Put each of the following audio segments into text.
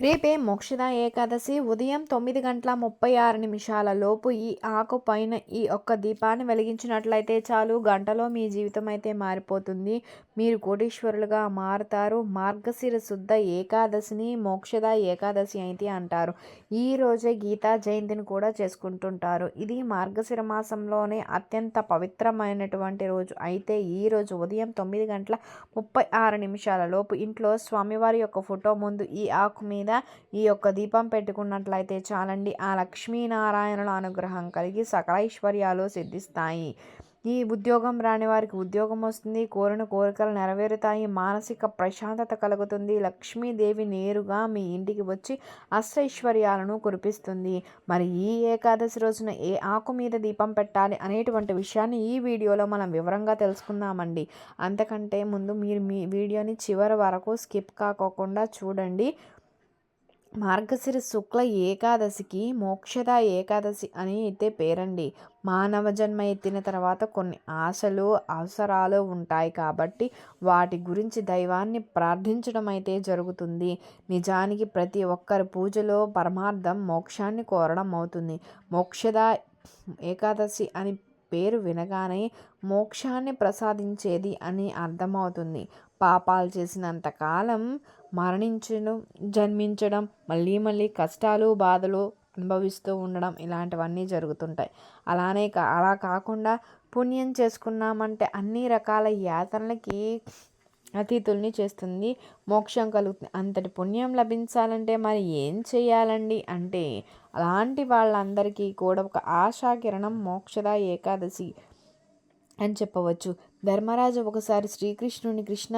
రేపే మోక్షద ఏకాదశి ఉదయం తొమ్మిది గంటల ముప్పై ఆరు నిమిషాల లోపు ఈ ఆకు పైన ఈ ఒక్క దీపాన్ని వెలిగించినట్లయితే చాలు. గంటలో మీ జీవితం అయితే మారిపోతుంది. మీరు కోటీశ్వరులుగా మారుతారు. మార్గశిర శుద్ధ ఏకాదశిని మోక్షద ఏకాదశి అయితే అంటారు. ఈ రోజే గీతా జయంతిని కూడా చేసుకుంటుంటారు. ఇది మార్గశిర మాసంలోనే అత్యంత పవిత్రమైనటువంటి రోజు. అయితే ఈ రోజు ఉదయం తొమ్మిది గంటల ముప్పై ఆరు నిమిషాల లోపు ఇంట్లో స్వామివారి యొక్క ఫోటో ముందు ఈ ఆకు మీద ఈ యొక్క దీపం పెట్టుకున్నట్లయితే చాలండి ఆ లక్ష్మీనారాయణుల అనుగ్రహం కలిగి సకల ఐశ్వర్యాలు సిద్ధిస్తాయి. ఈ ఉద్యోగం రాని వారికి ఉద్యోగం వస్తుంది కోరిన కోరికలు నెరవేరుతాయి మానసిక ప్రశాంతత కలుగుతుంది. లక్ష్మీదేవి నేరుగా మీ ఇంటికి వచ్చి అష్టైశ్వర్యాలను కురిపిస్తుంది. మరి ఈ ఏకాదశి రోజున ఏ ఆకు మీద దీపం పెట్టాలి అనేటువంటి విషయాన్ని ఈ వీడియోలో మనం వివరంగా తెలుసుకుందామండి. అంతకంటే ముందు మీరు మీ వీడియోని చివరి వరకు స్కిప్ కాకోకుండా చూడండి. మార్గశిర శుక్ల ఏకాదశికి మోక్షద ఏకాదశి అని అయితే పేరండి. మానవ జన్మ ఎత్తిన తర్వాత కొన్ని ఆశలు అవసరాలు ఉంటాయి కాబట్టి వాటి గురించి దైవాన్ని ప్రార్థించడం అయితే జరుగుతుంది. నిజానికి ప్రతి ఒక్కరి పూజలో పరమార్థం మోక్షాన్ని కోరడం అవుతుంది. మోక్షద ఏకాదశి అని పేరు వినగానే మోక్షాన్ని ప్రసాదించేది అని అర్థమవుతుంది. పాపాలు చేసినంత కాలం మరణించడం జన్మించడం మళ్ళీ మళ్ళీ కష్టాలు బాధలు అనుభవిస్తూ ఉండడం ఇలాంటివన్నీ జరుగుతుంటాయి. అలానే కా అలా కాకుండా పుణ్యం చేసుకున్నామంటే అన్ని రకాల యాతనలకి అతీతుల్ని చేస్తుంది. మోక్షం కలుగుతుంది. అంతటి పుణ్యం లభించాలంటే మరి ఏం చేయాలండి? అంటే అలాంటి వాళ్ళందరికీ కూడా ఒక ఆశాకిరణం మోక్షద ఏకాదశి అని చెప్పవచ్చు. ధర్మరాజు ఒకసారి శ్రీకృష్ణుని కృష్ణ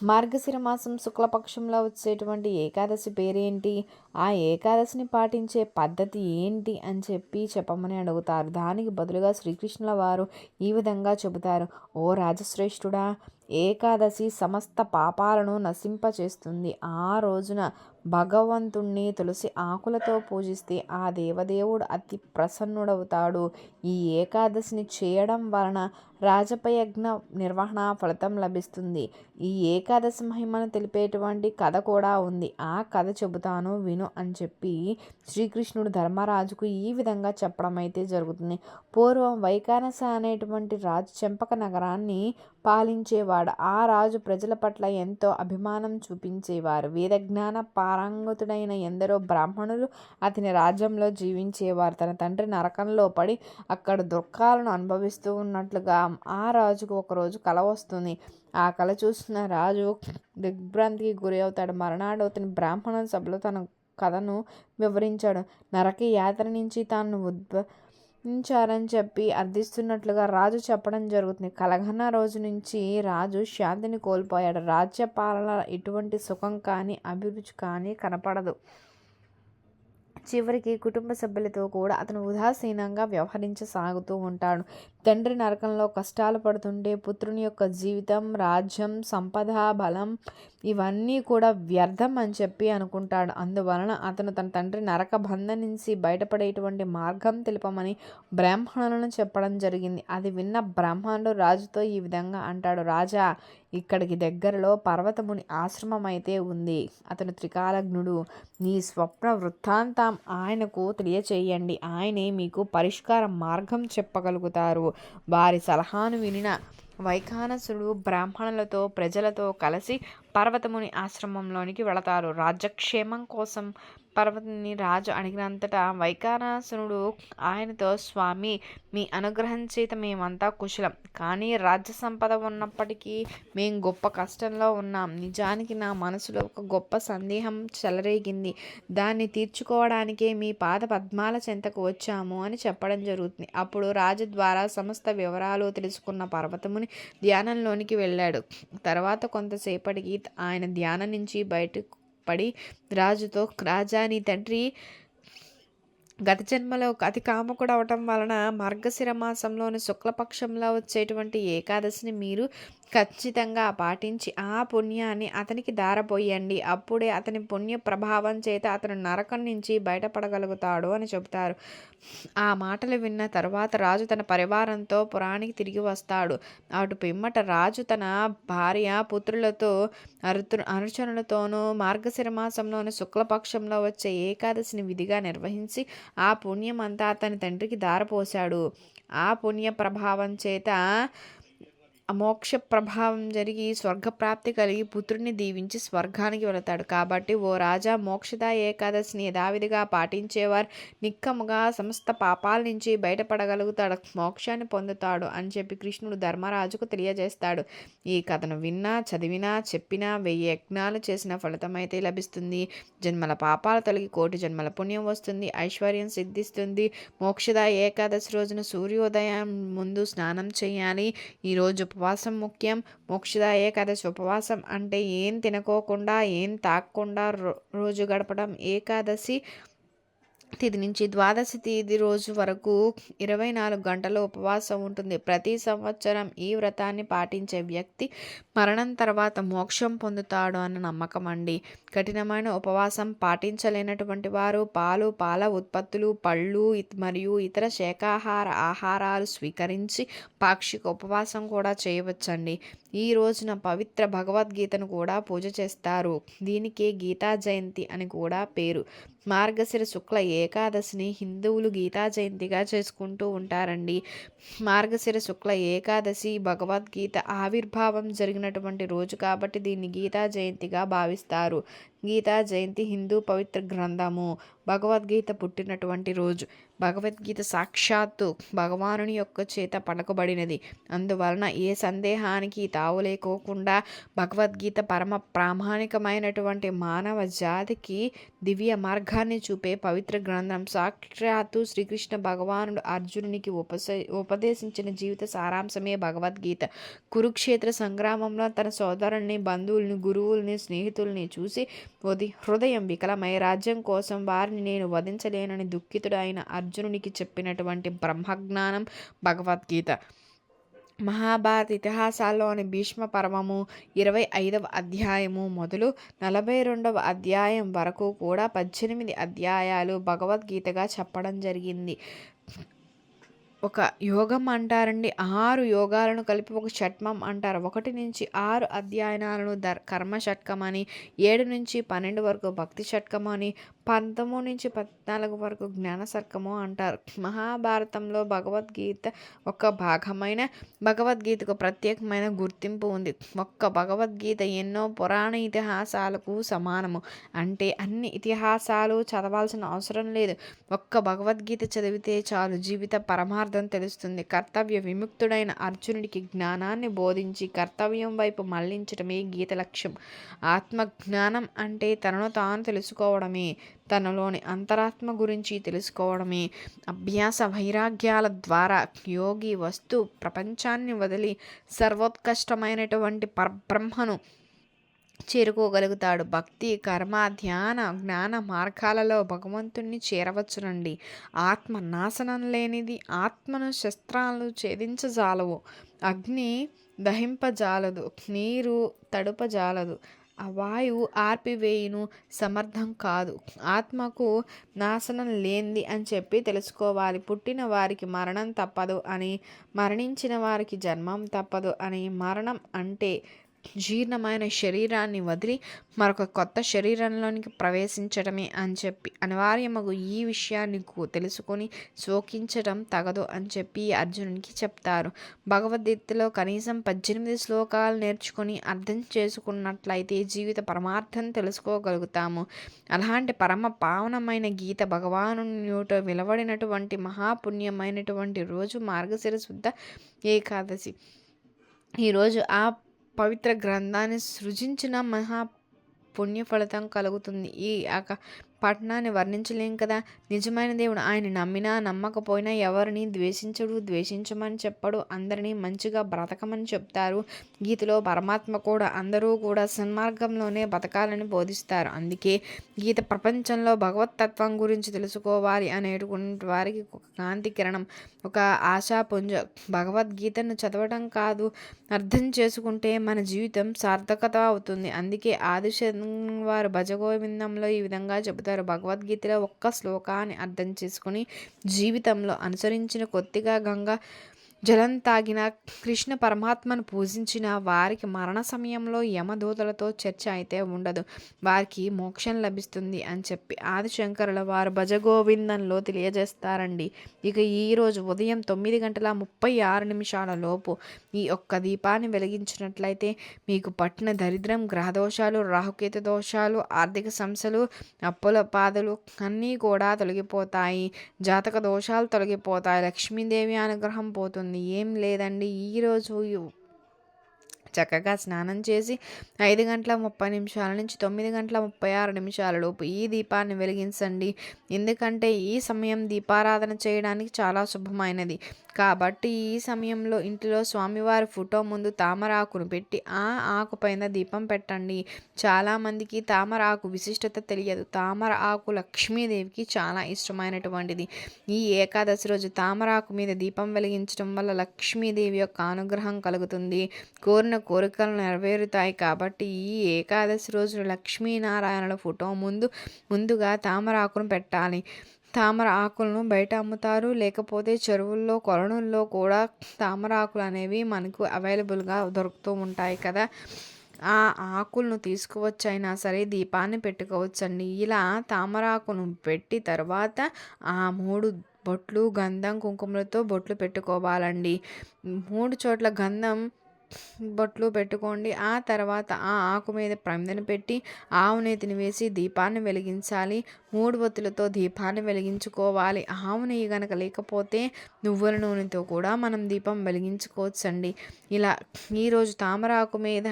మార్గశిర మాసం శుక్లపక్షంలో వచ్చేటువంటి ఏకాదశి పేరేంటి? ఆ ఏకాదశిని పాటించే పద్ధతి ఏంటి అని చెప్పి చెప్పమని అడుగుతారు. దానికి బదులుగా శ్రీకృష్ణుల వారు ఈ విధంగా చెబుతారు. ఓ రాజశ్రేష్ఠుడా ఏకాదశి సమస్త పాపాలను నశింపచేస్తుంది. ఆ రోజున భగవంతుణ్ణి తులసి ఆకులతో పూజిస్తే ఆ దేవదేవుడు అతి ప్రసన్నుడవుతాడు. ఈ ఏకాదశిని చేయడం వలన రాజపయజ్ఞ నిర్వహణ ఫలితం లభిస్తుంది. ఈ ఏకాదశి మహిమను తెలిపేటువంటి కథ కూడా ఉంది. ఆ కథ చెబుతాను విను అని చెప్పి శ్రీకృష్ణుడు ధర్మరాజుకు ఈ విధంగా చెప్పడం అయితే జరుగుతుంది. పూర్వం వైకానస అనేటువంటి రాజు చెంపక నగరాన్ని పాలించేవాడు. ఆ రాజు ప్రజల పట్ల ఎంతో అభిమానం చూపించేవారు. వేదజ్ఞాన పా పారంగతుడైన ఎందరో బ్రాహ్మణులు అతని రాజ్యంలో జీవించేవారు. తన తండ్రి నరకంలో పడి అక్కడ దుఃఖాలను అనుభవిస్తూ ఉన్నట్లుగా ఆ రాజుకు ఒకరోజు కల వస్తుంది. ఆ కళ చూసిన రాజు దిగ్భ్రాంతికి గురి అవుతాడు. మరణాడు అతని బ్రాహ్మణ సభలో తన కథను వివరించాడు. నరక యాత్ర నుంచి తాను ఉద్భ ఉంచారని చెప్పి అర్థిస్తున్నట్లుగా రాజు చెప్పడం జరుగుతుంది. కలగన్న రోజు నుంచి రాజు శాంతిని కోల్పోయాడు. రాజ్యపాలన ఎటువంటి సుఖం కానీ అభిరుచి కానీ కనపడదు. చివరికి కుటుంబ సభ్యులతో కూడా అతను ఉదాసీనంగా వ్యవహరించసాగుతూ ఉంటాడు. తండ్రి నరకంలో కష్టాలు పడుతుంటే పుత్రుని యొక్క జీవితం రాజ్యం సంపద బలం ఇవన్నీ కూడా వ్యర్థం అని చెప్పి అనుకుంటాడు. అందువలన అతను తన తండ్రి నరక బంధం నుంచి బయటపడేటువంటి మార్గం తెలిపమని బ్రాహ్మణులను చెప్పడం జరిగింది. అది విన్న బ్రాహ్మణుడు రాజుతో ఈ విధంగా అంటాడు. రాజా ఇక్కడికి దగ్గరలో పర్వతముని ఆశ్రమం అయితే ఉంది. అతను త్రికాలజ్ఞుడు. నీ స్వప్న వృత్తాంతం ఆయనకు తెలియచేయండి. ఆయనే మీకు పరిష్కార మార్గం చెప్పగలుగుతారు. వారి సలహాను వినిన వైఖానసుడు బ్రాహ్మణులతో ప్రజలతో కలిసి పర్వతముని ఆశ్రమంలోనికి వెళతారు. రాజ్యక్షేమం కోసం పర్వతిని రాజు అడిగినంతటా వైకానాసునుడు ఆయనతో స్వామి మీ అనుగ్రహం చేత మేమంతా కుశలం. కానీ రాజ్య సంపద ఉన్నప్పటికీ మేము గొప్ప కష్టంలో ఉన్నాం. నిజానికి నా మనసులో ఒక గొప్ప సందేహం చెలరేగింది. దాన్ని తీర్చుకోవడానికే మీ పాద పద్మాల చెంతకు వచ్చాము అని చెప్పడం జరుగుతుంది. అప్పుడు రాజు ద్వారా సమస్త వివరాలు తెలుసుకున్న పర్వతముని ధ్యానంలోనికి వెళ్ళాడు. తర్వాత కొంతసేపటికి ఆయన ధ్యానం నుంచి బయటకు పడి రాజుతో రాజా నీ తండ్రి గత జన్మలో అతి కామకుడు అవటం వలన మార్గశిర మాసంలోని శుక్లపక్షంలో వచ్చేటువంటి ఏకాదశిని మీరు ఖచ్చితంగా పాటించి ఆ పుణ్యాన్ని అతనికి దారపోయండి. అప్పుడే అతని పుణ్య ప్రభావం చేత అతను నరకం నుంచి బయటపడగలుగుతాడు అని చెబుతారు. ఆ మాటలు విన్న తర్వాత రాజు తన పరివారంతో పురానికి తిరిగి వస్తాడు. అటు పిమ్మట రాజు తన భార్య పుత్రులతో అరుతు అనుచరులతోనూ మార్గశిర మాసంలోని శుక్లపక్షంలో వచ్చే ఏకాదశిని విధిగా నిర్వహించి ఆ పుణ్యం అంతా అతని తండ్రికి దారపోశాడు. ఆ పుణ్య ప్రభావం చేత మోక్ష ప్రభావం జరిగి స్వర్గప్రాప్తి కలిగి పుత్రుడిని దీవించి స్వర్గానికి వెళతాడు. కాబట్టి ఓ రాజా మోక్షద ఏకాదశిని యథావిధిగా పాటించేవారు నిక్కముగా సమస్త పాపాల నుంచి బయటపడగలుగుతాడు. మోక్షాన్ని పొందుతాడు అని చెప్పి కృష్ణుడు ధర్మరాజుకు తెలియజేస్తాడు. ఈ కథను విన్నా చదివినా చెప్పినా వెయ్యి యజ్ఞాలు చేసిన ఫలితం అయితే లభిస్తుంది. జన్మల పాపాలు తొలగి కోటి జన్మల పుణ్యం వస్తుంది. ఐశ్వర్యం సిద్ధిస్తుంది. మోక్షద ఏకాదశి రోజున సూర్యోదయం ముందు స్నానం చేయాలి. ఈరోజు ఉపవాసం ముఖ్యం. మోక్షద ఏకాదశి ఉపవాసం అంటే ఏం తినకోకుండా ఏం తాకకుండా రోజు గడపడం. ఏకాదశి తిథి నుంచి ద్వాదశి తేదీ రోజు వరకు ఇరవై నాలుగు గంటలు ఉపవాసం ఉంటుంది. ప్రతి సంవత్సరం ఈ వ్రతాన్ని పాటించే వ్యక్తి మరణం తర్వాత మోక్షం పొందుతాడు అన్న నమ్మకం అండి. కఠినమైన ఉపవాసం పాటించలేనటువంటి వారు పాలు పాల ఉత్పత్తులు పళ్ళు మరియు ఇతర శాఖాహార ఆహారాలు స్వీకరించి పాక్షిక ఉపవాసం కూడా చేయవచ్చండి. ఈ రోజున పవిత్ర భగవద్గీతను కూడా పూజ చేస్తారు. దీనికి గీతా జయంతి అని కూడా పేరు. మార్గశిర శుక్ల ఏకాదశిని హిందువులు గీతా జయంతిగా చేసుకుంటూ ఉంటారండి. మార్గశిర శుక్ల ఏకాదశి భగవద్గీత ఆవిర్భావం జరిగినటువంటి రోజు కాబట్టి దీన్ని గీతా జయంతిగా భావిస్తారు. గీతా జయంతి హిందూ పవిత్ర గ్రంథము. భగవద్గీత పుట్టినటువంటి రోజు. భగవద్గీత సాక్షాత్తు భగవానుని యొక్క చేత పడకబడినది అందువలన ఏ సందేహానికి తావు లేకోకుండా భగవద్గీత పరమ ప్రామాణికమైనటువంటి మానవ జాతికి దివ్య మార్గాన్ని చూపే పవిత్ర గ్రంథం. సాక్షాత్తు శ్రీకృష్ణ భగవానుడు అర్జునునికి ఉపస ఉపదేశించిన జీవిత సారాంశమే భగవద్గీత. కురుక్షేత్ర సంగ్రామంలో తన సోదరుల్ని బంధువుల్ని గురువుల్ని స్నేహితుల్ని చూసి వది హృదయం వికలమై రాజ్యం కోసం వారిని నేను వధించలేనని దుఃఖితుడైన అర్జునునికి చెప్పినటువంటి బ్రహ్మజ్ఞానం భగవద్గీత. మహాభారత ఇతిహాసాల్లోని భీష్మ పర్వము ఇరవై ఐదవ అధ్యాయము మొదలు నలభై రెండవ అధ్యాయం వరకు కూడా పద్దెనిమిది అధ్యాయాలు భగవద్గీతగా చెప్పడం జరిగింది. ఒక యోగం అంటారండి. ఆరు యోగాలను కలిపి ఒక షట్మం అంటారు. ఒకటి నుంచి ఆరు అధ్యయనాలను ధర్ కర్మ షట్కం అని ఏడు నుంచి పన్నెండు వరకు భక్తి షట్కం అని పంతొమ్మిది నుంచి పద్నాలుగు వరకు జ్ఞాన సర్కము అంటారు. మహాభారతంలో భగవద్గీత ఒక భాగమైన భగవద్గీతకు ప్రత్యేకమైన గుర్తింపు ఉంది. ఒక్క భగవద్గీత ఎన్నో పురాణ ఇతిహాసాలకు సమానము. అంటే అన్ని ఇతిహాసాలు చదవాల్సిన అవసరం లేదు. ఒక్క భగవద్గీత చదివితే చాలు జీవిత పరమార్థం అర్థం తెలుస్తుంది. కర్తవ్య విముక్తుడైన అర్జునుడికి జ్ఞానాన్ని బోధించి కర్తవ్యం వైపు మళ్ళించడమే గీత లక్ష్యం. ఆత్మ జ్ఞానం అంటే తనను తాను తెలుసుకోవడమే తనలోని అంతరాత్మ గురించి తెలుసుకోవడమే. అభ్యాస వైరాగ్యాల ద్వారా యోగి వస్తు ప్రపంచాన్ని వదిలి సర్వోత్కష్టమైనటువంటి పరబ్రహ్మను చేరుకోగలుగుతాడు. భక్తి కర్మ ధ్యాన జ్ఞాన మార్గాలలో భగవంతుణ్ణి చేరవచ్చునండి. ఆత్మ నాశనం లేనిది ఆత్మను శస్త్రాలు ఛేదించజాలవు. అగ్ని దహింపజాలదు నీరు తడుపజాలదు. ఆ వాయువు ఆర్పివేయును సమర్థం కాదు. ఆత్మకు నాశనం లేనిది అని చెప్పి తెలుసుకోవాలి. పుట్టిన వారికి మరణం తప్పదు అని మరణించిన వారికి జన్మం తప్పదు అని మరణం అంటే జీర్ణమైన శరీరాన్ని వదిలి మరొక కొత్త శరీరంలోనికి ప్రవేశించడమే అని చెప్పి అనివార్యమగు ఈ విషయాన్ని తెలుసుకొని శోకించడం తగదు అని చెప్పి అర్జునునికి చెప్తారు. భగవద్గీతలో కనీసం పద్దెనిమిది శ్లోకాలు నేర్చుకొని అర్థం చేసుకున్నట్లయితే జీవిత పరమార్థం తెలుసుకోగలుగుతాము. అలాంటి పరమ పావనమైన గీత భగవాను వెలువడినటువంటి మహాపుణ్యమైనటువంటి రోజు మార్గశిర శుద్ధ ఏకాదశి. ఈరోజు ఆ పవిత్ర గ్రంథాన్ని సృజించిన మహా పుణ్య ఫలితం కలుగుతుంది. ఈ పట్టణాన్ని వర్ణించలేం కదా? నిజమైన దేవుడు ఆయన నమ్మినా నమ్మకపోయినా ఎవరిని ద్వేషించడు ద్వేషించమని చెప్పడు. అందరినీ మంచిగా బ్రతకమని చెప్తారు. గీతలో పరమాత్మ కూడా అందరూ కూడా సన్మార్గంలోనే బతకాలని బోధిస్తారు. అందుకే గీత ప్రపంచంలో భగవతత్వం గురించి తెలుసుకోవాలి అనేటువంటి వారికి ఒక కాంతి కిరణం ఒక ఆశాపుంజ భగవద్గీతను చదవడం కాదు అర్థం చేసుకుంటే మన జీవితం సార్థకత అవుతుంది. అందుకే ఆదిశ వారు భజగోవిందంలో ఈ విధంగా చెబుతారు. భగవద్గీతలో ఒక్క శ్లోకాన్ని అర్థం చేసుకుని జీవితంలో అనుసరించిన కొద్దిగా గంగా జలం తాగిన కృష్ణ పరమాత్మను పూజించిన వారికి మరణ సమయంలో యమదూతలతో చర్చ అయితే ఉండదు. వారికి మోక్షం లభిస్తుంది అని చెప్పి ఆదిశంకరుల వారు భజగోవిందంలో తెలియజేస్తారండి. ఇక ఈరోజు ఉదయం తొమ్మిది గంటల ముప్పై ఆరు నిమిషాల లోపు ఈ ఒక్క దీపాన్ని వెలిగించినట్లయితే మీకు పట్టిన దరిద్రం గ్రహదోషాలు రాహుకేతు దోషాలు ఆర్థిక సమస్యలు అప్పుల బాధలు అన్నీ కూడా తొలగిపోతాయి. జాతక దోషాలు తొలగిపోతాయి. లక్ష్మీదేవి అనుగ్రహం పోతుంది. ఏం లేదండి. ఈరోజు చక్కగా స్నానం చేసి ఐదు గంటల ముప్పై నిమిషాల నుంచి తొమ్మిది గంటల ముప్పై ఆరు నిమిషాల లోపు ఈ దీపాన్ని వెలిగించండి. ఎందుకంటే ఈ సమయం దీపారాధన చేయడానికి చాలా శుభమైనది. కాబట్టి ఈ సమయంలో ఇంటిలో స్వామివారి ఫోటో ముందు తామరాకును పెట్టి ఆ ఆకు పైన దీపం పెట్టండి. చాలామందికి తామర ఆకు విశిష్టత తెలియదు. తామర ఆకు లక్ష్మీదేవికి చాలా ఇష్టమైనటువంటిది. ఈ ఏకాదశి రోజు తామరాకు మీద దీపం వెలిగించడం వల్ల లక్ష్మీదేవి యొక్క అనుగ్రహం కలుగుతుంది. కోరిన కోరికలు నెరవేరుతాయి కాబట్టి ఈ ఏకాదశి రోజు లక్ష్మీనారాయణల ఫోటో ముందు ముందుగా తామరాకును పెట్టాలి. తామర ఆకులను బయట అమ్ముతారు. లేకపోతే చెరువుల్లో కొలనుల్లో కూడా తామర ఆకులు అనేవి మనకు అవైలబుల్గా దొరుకుతూ ఉంటాయి కదా. ఆ ఆకులను తీసుకువచ్చైనా సరే దీపాన్ని పెట్టుకోవచ్చండి. ఇలా తామరాకును పెట్టి తర్వాత ఆ మూడు బొట్లు గంధం కుంకుమలతో బొట్లు పెట్టుకోవాలండి. మూడు చోట్ల గంధం బొట్లు పెట్టుకోండి. ఆ తర్వాత ఆ ఆకు మీద ప్రమిదను పెట్టి ఆవు నేతిని వేసి దీపాన్ని వెలిగించాలి. మూడు ఒత్తులతో దీపాన్ని వెలిగించుకోవాలి. ఆవు నెయ్యి కనుక లేకపోతే నువ్వుల నూనెతో కూడా మనం దీపం వెలిగించుకోవచ్చండి. ఇలా ఈరోజు తామరాకు మీద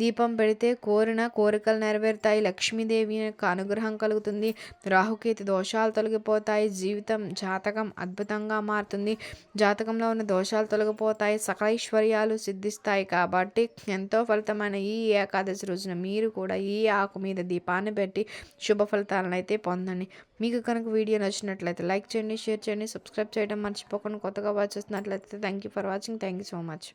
దీపం పెడితే కోరిన కోరికలు నెరవేరుతాయి. లక్ష్మీదేవి యొక్క అనుగ్రహం కలుగుతుంది. రాహుకేతు దోషాలు తొలగిపోతాయి. జీవితం జాతకం అద్భుతంగా మారుతుంది. జాతకంలో ఉన్న దోషాలు తొలగిపోతాయి. సకలైశ్వర్యాలు సిద్ధిస్తాయి. కాబట్టి ఎంతో ఫలితమైన ఈ ఏకాదశి రోజున మీరు కూడా ఈ ఆకు మీద దీపాన్ని పెట్టి శుభ ఫలితాలను అయితే పొందండి. మీకు కనుక వీడియో నచ్చినట్లయితే లైక్ చేయండి షేర్ చేయండి సబ్స్క్రైబ్ చేయడం మర్చిపోకుండా కొత్తగా వాచ్ చేస్తున్నట్లయితే thank you for watching thank you so much